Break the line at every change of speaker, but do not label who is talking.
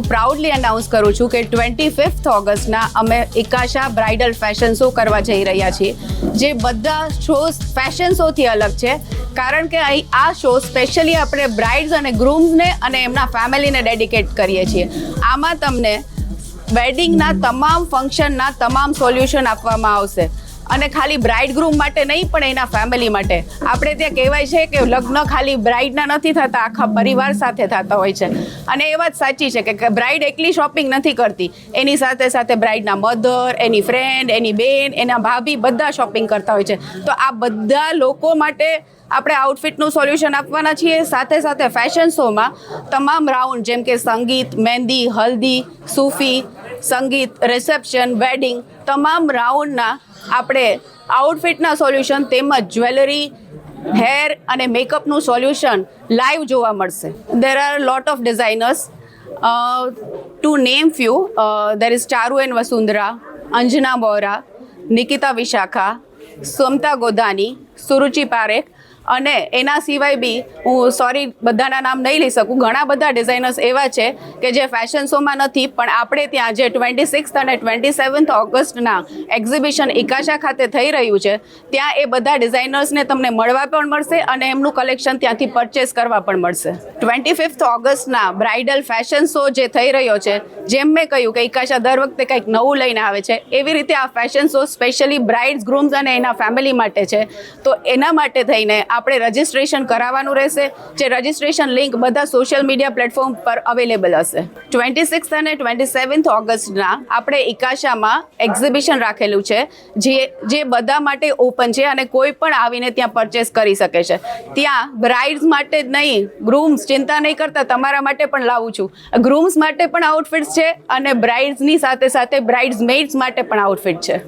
Proudly announce કરું છું કે ટ્વેન્ટી ફિફ્થ ઓગસ્ટના અમે એકાશા બ્રાઇડલ ફેશન શો કરવા જઈ રહ્યા છીએ, જે બધા શોઝ ફેશન શોથી અલગ છે. કારણ કે અહીં આ શો સ્પેશિયલી આપણે બ્રાઇડ્સ અને ગ્રૂમ્સને અને એમના ફેમિલીને ડેડિકેટ કરીએ છીએ. આમાં તમને વેડિંગના તમામ ફંક્શનના તમામ સોલ્યુશન આપવામાં આવશે. અને ખાલી બ્રાઇડ ગ્રૂમ માટે નહીં, પણ એના ફેમિલી માટે. આપણે ત્યાં કહેવાય છે કે લગ્ન ખાલી બ્રાઇડના નથી થતા, આખા પરિવાર સાથે થતા હોય છે. અને એ વાત સાચી છે કે બ્રાઇડ એકલી શોપિંગ નથી કરતી. એની સાથે સાથે બ્રાઇડના મધર એની ફ્રેન્ડ એની બેન, એના ભાભી બધા શોપિંગ કરતા હોય છે. તો આ બધા લોકો માટે આપણે આઉટફિટનું સોલ્યુશન આપવાના છીએ. સાથે સાથે ફેશન શોમાં તમામ રાઉન્ડ જેમ કે સંગીત, મહેંદી, હલ્દી, સૂફી, સંગીત રિસેપ્શન વેડિંગ તમામ રાઉન્ડના આપણે આઉટફિટના સોલ્યુશન તેમજ જ્વેલરી હેર અને મેકઅપનું સોલ્યુશન લાઈવ જોવા મળશે. There are lot of designers to name few there is Charu and Vasundhara Anjana Bora Nikita Vishakha Samta Godhani Suruchi Parekh અને એના સિવાય બી હું સોરી બધાના નામ નહીં લઈ શકું. ઘણા બધા ડિઝાઇનર્સ એવા છે કે જે ફેશન શોમાં નથી, પણ આપણે ત્યાં જે ટ્વેન્ટી સિક્સ અને ટ્વેન્ટી સેવન્થ ઓગસ્ટના એક્ઝિબિશન ઇકાશા ખાતે થઈ રહ્યું છે, ત્યાં એ બધા ડિઝાઇનર્સને તમને મળવા પણ મળશે અને એમનું કલેક્શન ત્યાંથી પરચેસ કરવા પણ મળશે. ટ્વેન્ટી ફિફ્થ ઓગસ્ટના બ્રાઇડલ ફેશન શો જે થઈ રહ્યો છે, જેમ મેં કહ્યું કે ઇકાશા દર વખતે કંઈક નવું લઈને આવે છે, એવી રીતે આ fashion show specially brides grooms અને એના ફેમિલી માટે છે. તો એના માટે થઈને આપણે રજિસ્ટ્રેશન કરાવવાનું રહેશે, જે રજિસ્ટ્રેશન લિંક બધા સોશિયલ મીડિયા પ્લેટફોર્મ પર અવેલેબલ હશે. ટ્વેન્ટી સિક્સ અને ટ્વેન્ટી સેવન્થ ઓગસ્ટના આપણે ઇકાશામાં એક્ઝિબિશન રાખેલું છે, જે જે બધા માટે ઓપન છે અને કોઈ પણ આવીને ત્યાં પરચેસ કરી શકે છે. ત્યાં બ્રાઇડ્સ માટે જ નહીં ગ્રૂમ્સ ચિંતા નહીં કરતા, તમારા માટે પણ લાવું છું. ગ્રૂમ્સ માટે પણ આઉટફિટ્સ છે અને બ્રાઇડ્સની સાથે સાથે બ્રાઇડ્સ મેડ્સ માટે પણ આઉટફિટ છે.